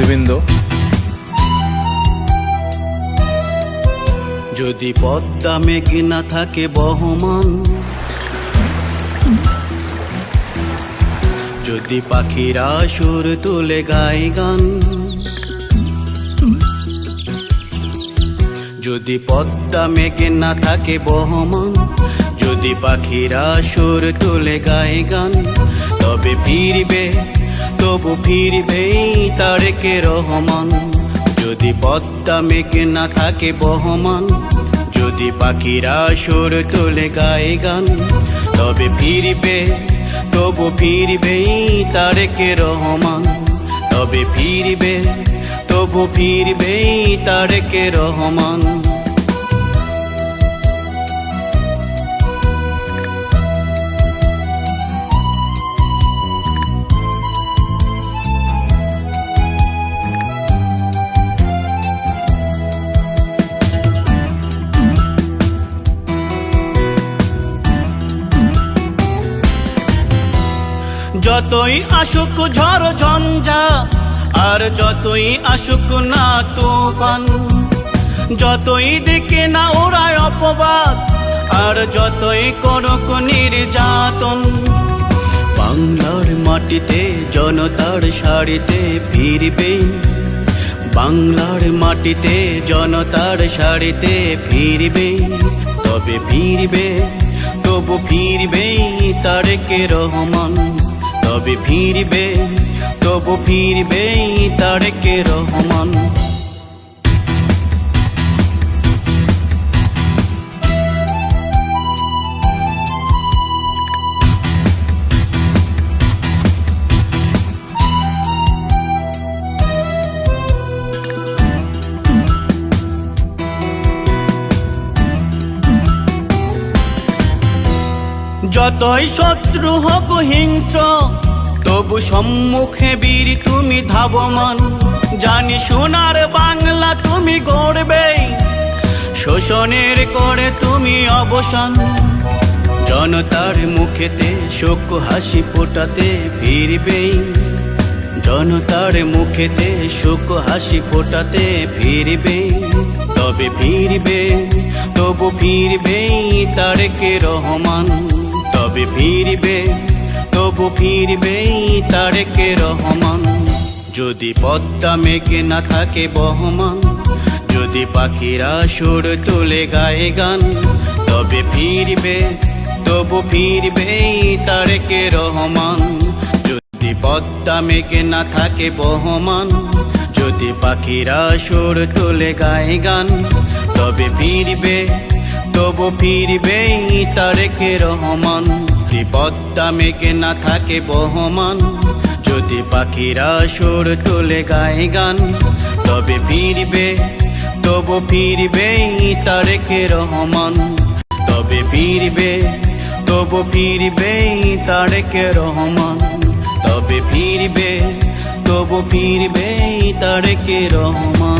সুদীবৃন্দ যদি পদ্মা মেঘ না থাকে বহমান, যদি পাখিরা সুর তুলে গায় গান, যদি পদ্মা মেঘ না থাকে বহমান, যদি পাখিরা সুর তুলে গায় গান, তবে ফিরবে তবু ফিরবে তারেকে রহমান। যদি পদ্মা মেঘ না থাকে বহমান, যদি পাখিরা সুর তুলে গায়ে গান, তবে ফিরবে, তবু ফিরবে তারেকে রহমান। তবে ফিরবে, তবু ফিরবে তারেকে রহমান। যতই আসুক ঝড় ঝঞ্ঝা, আর যতই আসুক না তুফান, যতই দেখে না ওরায় অপবাদ, আর যতই করুক নির্যাতন। বাংলার মাটিতে, জনতার সারিতে ফিরবে, বাংলার মাটিতে, জনতার সারিতে ফিরবে, তবে ফিরবে, তবু ফিরবে তারেকে রহমান। তবে ফিরবে তবু ফিরবে তারেকে রহমান। যতই শত্রু হোক হিংস্র, তবু সম্মুখে বীর তুমি ধাবমান। জানি সোনার বাংলা তুমি গড়বে, শোষণের করে তুমি অবসান। জনতার মুখেতে শোক হাসি ফোটাতে ফিরবে জনতার মুখেতে শোক হাসি ফোটাতে ফিরবে তবে ফিরবে, তবু ফিরবে তারেকে রহমান। তবে ফিরবে, তবু ফিরবে তারেকে রহমান। যদি পদ্মা মেঘে না থাকে বহমান, যদি পাখিরা সুর তুলে গায়ে গান, তবে ফিরবে, তবু ফিরবে তারেকে রহমান। যদি পদ্মা মেঘে না থাকে বহমান, যদি পাখিরা সুর তুলে গায়ে গান, তবে ফিরবে তবু ফিরবে তারেকে রহমান। পদ্মা মেঘে না থাকে বহমান। যদি পাখিরা সুর তোলে গায়ে গান, তবে ফিরবে, তবু ফিরবে তারেকে রহমান। তবে ফিরবে, তবু ফিরবে তারেকে রহমান। তবে ফিরবে, তবু ফিরবে তারেকে রহমান।